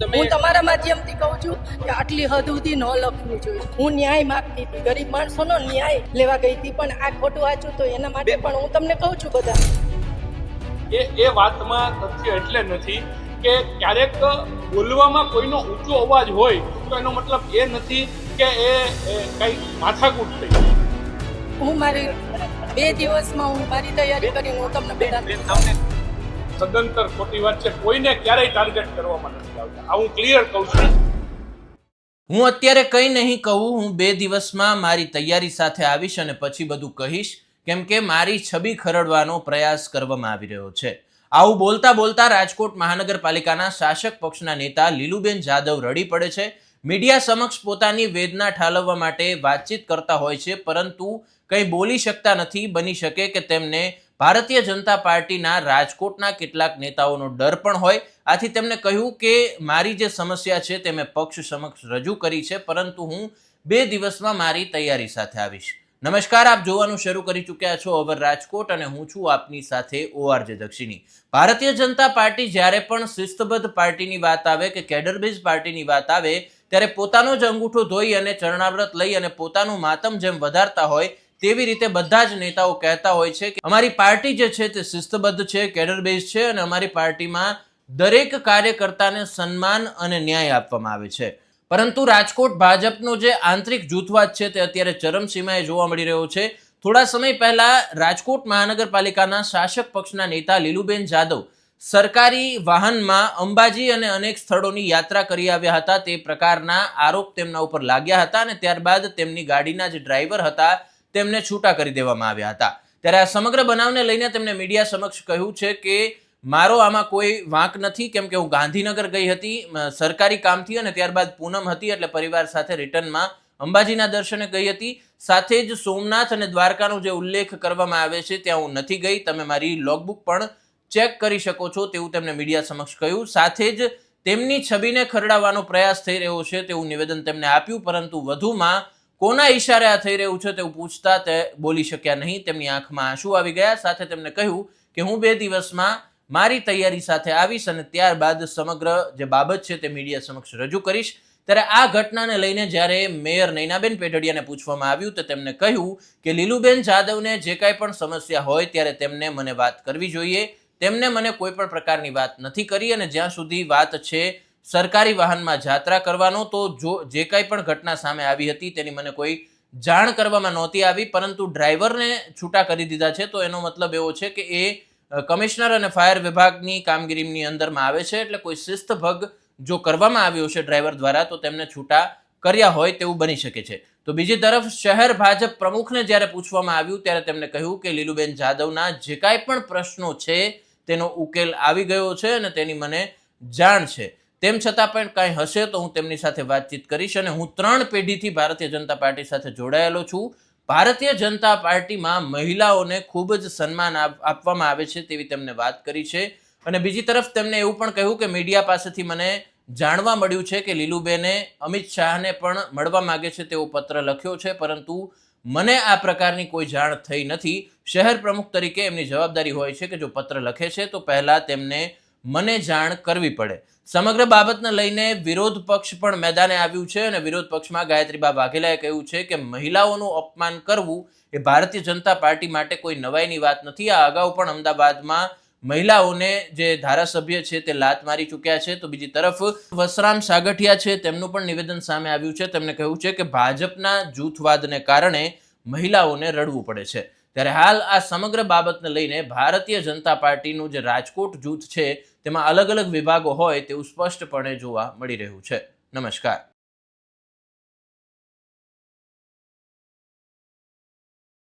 હું તમારા માધ્યમથી કહું છું કે આટલી હદ સુધી ન લખવું જોઈએ. હું ન્યાય માંગતી હતી. ગરીબ માણસોનો ન્યાય લેવા ગઈ હતી પણ આ ખોટું વાંચું તો એના માટે પણ હું તમને કહું છું બધા. એ એ વાતમાં તથ્ય એટલે નથી કે ક્યારેક બોલવામાં કોઈનો ઊંચો અવાજ હોય તો એનો મતલબ એ નથી કે એ એ કંઈ માથાકૂટ થઈ હું મારી બે દિવસમાં હું મારી તૈયારી કરીને હું તમને બેડા સદંતર ખોટી વાત છે, કોઈને ક્યારેય ટાર્ગેટ કરવામાં નથી આવતા. આ હું ક્લિયર કહું છું. હું અત્યારે કંઈ નહીં કહું, હું બે દિવસમાં મારી તૈયારી સાથે આવીશ અને પછી બધું કહીશ, કેમ કે મારી છબી ખરડવાનો પ્રયાસ કરવામાં આવી રહ્યો છે. આવું બોલતા બોલતા રાજકોટ મહાનગરપાલિકાના શાસક પક્ષના નેતા લીલુબેન જાદવ રડી પડે છે. મીડિયા સમક્ષ પોતાની વેદના ઠાલવવા માટે વાતચીત કરતા હોય છે, પરંતુ કંઈ બોલી શકતા નથી, બની શકે કે તેમને ભારતીય જનતા પાર્ટીના રાજકોટના કેટલાક નેતાઓનો ડર પણ હોય. આથી તેમને કહ્યું કે મારી જે સમસ્યા છે તે મેં પક્ષ સમક્ષ રજૂ કરી છે, પરંતુ હું બે દિવસમાં મારી તૈયારી સાથે આવીશ. નમસ્કાર, આપ જોવાનું શરૂ કરી ચૂક્યા છો અવર રાજકોટ અને હું છું આપની સાથે ઓઆરજે દક્ષિણી. ભારતીય જનતા પાર્ટી જ્યારે પણ શિસ્તબદ્ધ પાર્ટીની વાત આવે કે કેડરબેઝ પાર્ટીની વાત આવે, ત્યારે પોતાનો જ અંગૂઠો ધોઈ અને ચરણાવ્રત લઈ અને પોતાનું માતમ જેમ વધારતા હોય તેવી રીતે બધા જ નેતાઓ કહેતા હોય છે કે અમારી પાર્ટી જે છે તે શિસ્તબદ્ધ છે, કેડરબેઝ છે અને અમારી પાર્ટીમાં દરેક કાર્યકર્તાને સન્માન અને ન્યાય આપવામાં આવે છે. પરંતુ રાજકોટ ભાજપનો જે આંતરિક જૂથવાદ છે તે અત્યારે ચરમસીમાએ જોવા મળી રહ્યો છે. થોડા સમય પહેલા રાજકોટ મહાનગરપાલિકાના શાસક પક્ષના નેતા લીલુબેન જાદવ સરકારી વાહનમાં અંબાજી અને અનેક સ્થળોની યાત્રા કરી આવ્યા હતા. તે પ્રકારના આરોપ તેમના ઉપર લાગ્યા હતા અને ત્યારબાદ તેમની ગાડીના જે ડ્રાઈવર હતા તેમને છૂટા કરી દેવામાં આવ્યા હતા. ત્યારે આ સમગ્ર બનાવને લઈને તેમણે મીડિયા સમક્ષ કહ્યું છે કે મારો આમાં કોઈ વાંક નથી, કેમ કે હું ગાંધીનગર ગઈ હતી સરકારી કામથી અને ત્યારબાદ પૂનમ હતી, એટલે પરિવાર સાથે રિટર્નમાં અંબાજીના દર્શને ગઈ હતી. સાથે જ સોમનાથ અને દ્વારકાનો જે ઉલ્લેખ કરવામાં આવે છે, ત્યાં હું નથી ગઈ. તમે મારી લોગબુક પણ ચેક કરી શકો છો તેવું તેમણે મીડિયા સમક્ષ કહ્યું. સાથે જ તેમની છબીને ખરડાવવાનો પ્રયાસ થઈ રહ્યો છે તેવું નિવેદન તેમને આપ્યું, પરંતુ વધુમાં કોના ઈશારે આ થઈ રહ્યું છે તેવું પૂછતા તે બોલી શક્યા નહીં. તેમની આંખમાં આંસુ આવી ગયા. સાથે તેમને કહ્યું કે હું બે દિવસમાં મારી તૈયારી સાથે આવીશ અને ત્યારબાદ સમગ્ર જે બાબત છે તે મીડિયા સમક્ષ રજૂ કરીશ. ત્યારે આ ઘટનાને લઈને જ્યારે મેયર નૈનાબેન પેઢડિયાને પૂછવામાં આવ્યું તો તેમને કહ્યું કે લીલુબેન જાદવને જે કાંઈ પણ સમસ્યા હોય ત્યારે તેમને મને વાત કરવી જોઈએ. તેમને મને કોઈ પણ પ્રકારની વાત નથી કરી અને જ્યાં સુધી વાત છે સરકારી વાહનમાં જાત્રા કરવાનો તો જો, જે કાંઈ પણ ઘટના સામે આવી હતી તેની મને કોઈ જાણ કરવામાં નહોતી આવી, પરંતુ ડ્રાઈવરને છૂટા કરી દીધા છે, તો એનો મતલબ એવો છે કે એ કમિશનર અને ફાયર વિભાગની કામગીરીની અંદરમાં આવે છે, એટલે કોઈ શિસ્તભગ જો કરવામાં આવ્યો છે ડ્રાઈવર દ્વારા, તો તેમને છૂટા કર્યા હોય તેવું બની શકે છે. તો બીજી તરફ, શહેર ભાજપ પ્રમુખને જ્યારે પૂછવામાં આવ્યું, ત્યારે તેમણે કહ્યું કે લીલુબેન જાદવના જે કાંઈ પણ પ્રશ્નો છે, તેનો ઉકેલ આવી ગયો છે અને તેની મને જાણ છે. તેમ છતાં પણ કાંઈ હશે તો હું તેમની સાથે વાતચીત કરીશ અને હું ત્રણ પેઢીથી ભારતીય જનતા પાર્ટી સાથે જોડાયેલો છું. ભારતીય જનતા પાર્ટીમાં મહિલાઓને ખૂબ જ સન્માન આપ- આપવામાં આવે છે તેવી તેમને વાત કરી છે. અને બીજી તરફ તેમને એવું પણ કહ્યું કે મીડિયા પાસેથી મને જાણવા મળ્યું છે કે લીલુબેને અમિત શાહને પણ મળવા માગે છે તેવો પત્ર લખ્યો છે, પરંતુ મને આ પ્રકારની કોઈ જાણ થઈ નથી. શહેર પ્રમુખ તરીકે એમની જવાબદારી હોય છે કે જો પત્ર લખે છે, તો પહેલાં તેમને મને જાણ કરવી પડે. સમગ્ર બાબતને લઈને વિરોધ પક્ષ પણ મેદાને આવ્યું છે અને વિરોધ પક્ષમાં ગાયત્રીબા વાઘેલાએ કહ્યું છે કે મહિલાઓનું અપમાન કરવું એ ભારતીય જનતા પાર્ટી માટે કોઈ નવાઈની વાત નથી. આ અગાઉ પણ અમદાવાદમાં મહિલાઓને જે ધારાસભ્ય છે તે લાત મારી ચૂક્યા છે. તો બીજી તરફ વસરામ સાગઠિયા છે, તેમનું પણ નિવેદન સામે આવ્યું છે. તેમણે કહ્યું છે કે ભાજપના જૂથવાદને કારણે મહિલાઓને રડવું પડે છે. ત્યારે હાલ આ સમગ્ર બાબતને લઈને ભારતીય જનતા પાર્ટીનું જે રાજકોટ જૂથ છે, તેમાં અલગ અલગ વિભાગો હોય તેવું સ્પષ્ટપણે જોવા મળી રહ્યું છે. નમસ્કાર.